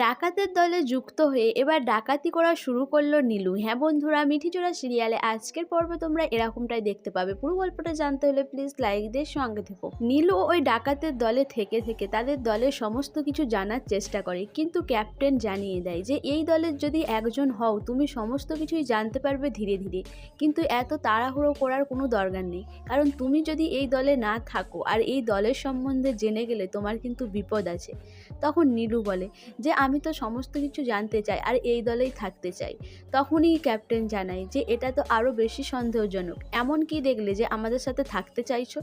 ডাকাতের দলে যুক্ত হয়ে এবার ডাকাতি করা শুরু করল নীলু। হ্যাঁ বন্ধুরা মিঠিচোরা সিরিয়ালে আজকের পর্বে তোমরা এরকমটাই দেখতে পাবে। পুরো গল্পটা জানতে হলে প্লিজ লাইক দিয়ে সঙ্গে থেকো। নীলু ওই ডাকাতের দলে থেকে থেকে তাদের দলের সমস্ত কিছু জানার চেষ্টা করে, কিন্তু ক্যাপ্টেন জানিয়ে দেয় যে, এই দলের যদি একজন হও, তুমি সমস্ত কিছুই জানতে পারবে ধীরে ধীরে। কিন্তু এত তাড়াহুড়ো করার কোনো দরকার নেই। কারণ তুমি যদি এই দলে না থাকো আর এই দলের সম্বন্ধে জেনে গেলে তোমার কিন্তু বিপদ আছে। তখন নীলু বলে যে আমি তো সমস্ত কিছু জানতে চাই আর এই দলেই থাকতে চাই। তখনই ক্যাপ্টেন জানায় যে এটা তো আরও বেশি সন্দেহজনক। এমন কি দেখলে যে আমাদের সাথে থাকতে চাইছো?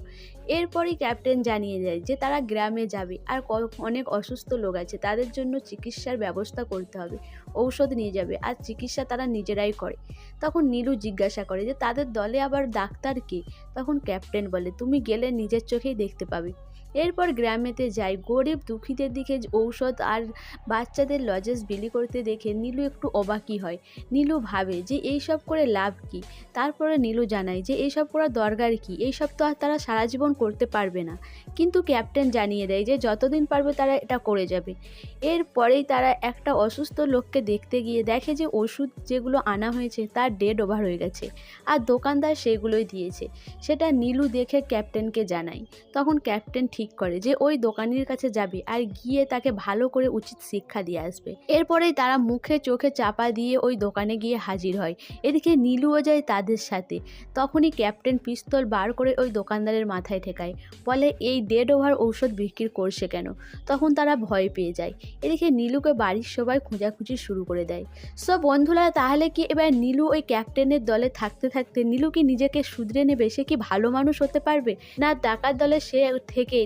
এরপরই ক্যাপ্টেন জানিয়ে যায় যে তারা গ্রামে যাবে আর অনেক অসুস্থ লোক আছে, তাদের জন্য চিকিৎসার ব্যবস্থা করতে হবে, ঔষধ নিয়ে যাবে আর চিকিৎসা তারা নিজেরাই করে। তখন নীলু জিজ্ঞাসা করে যে তাদের দলে আবার ডাক্তার কে? তখন ক্যাপ্টেন বলে, তুমি গেলে নিজের চোখেই দেখতে পাবে। এরপর গ্রামেতে যাই। গরিব দুঃখীদের দিকে ঔষধ আর বাচ্চাদের লজেস বিলি করতে দেখে নীলু একটু অবাকই হয়। নীলু ভাবে যে এই সব করে লাভ কি? তারপরে নীলু জানায় যে এইসব করার দরকার কি? এইসব তো আর তারা সারা জীবন করতে পারবে না। কিন্তু ক্যাপ্টেন জানিয়ে দেয় যে যতদিন পারবে তারা এটা করে যাবে। এরপরেই তারা একটা অসুস্থ লোককে দেখতে গিয়ে দেখে যে ওষুধ যেগুলো আনা হয়েছে তার ডেড ওভার হয়ে গেছে আর দোকানদার সেগুলোই দিয়েছে। সেটা নীলু দেখে ক্যাপ্টেনকে জানায়। তখন ক্যাপ্টেন ঠিক করে যে ওই দোকানির কাছে যাবে আর গিয়ে তাকে ভালো করে উচিত শিক্ষা দিয়ে আসবে। এরপরেই তারা মুখে চোখে চাপা দিয়ে ওই দোকানে গিয়ে হাজির হয়। এদিকে নীলুও যায় তাদের সাথে। তখনই ক্যাপ্টেন পিস্তল বার করে ওই দোকানদারের মাথায় ঠেকায়। বলে, এই ডেড ওভার ঔষধ বিক্রি করছে কেন? তখন তারা ভয় পেয়ে যায়। এদিকে নীলুকে বাড়ির সবাই খোঁজাখুঁজি শুরু করে দেয়। সো বন্ধুরা, তাহলে কি এবার নীলু ওই ক্যাপ্টেনের দলে থাকতে থাকতে নীলু কি নিজেকে শুধরে নেবে? সে কি ভালো মানুষ হতে পারবে? না ডাকাত দলে সে থেকে